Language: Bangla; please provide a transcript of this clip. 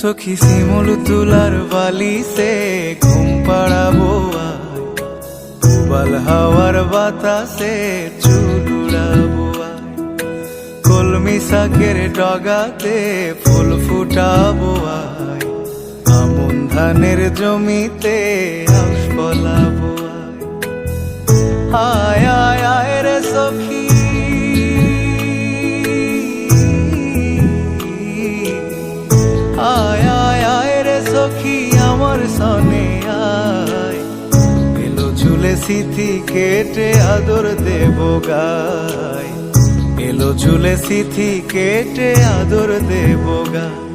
সখী শিমুল তুলার বালি সে ঘুম পাড়াবো আয়। উবাল হাওয়ার বাতাসে চুলুড়াবো। কলমি শাকের ডগাতে ফুল ফুটাবো। আমন ধানের জমিতে ফলাবো আয় আয় আয় রে সখী আয় আয় আয় রে সখী, আমার সনে সিথি কেটে আদর দেব গায় এলো ঝুলে সিথি কেটে আদর দেব গায়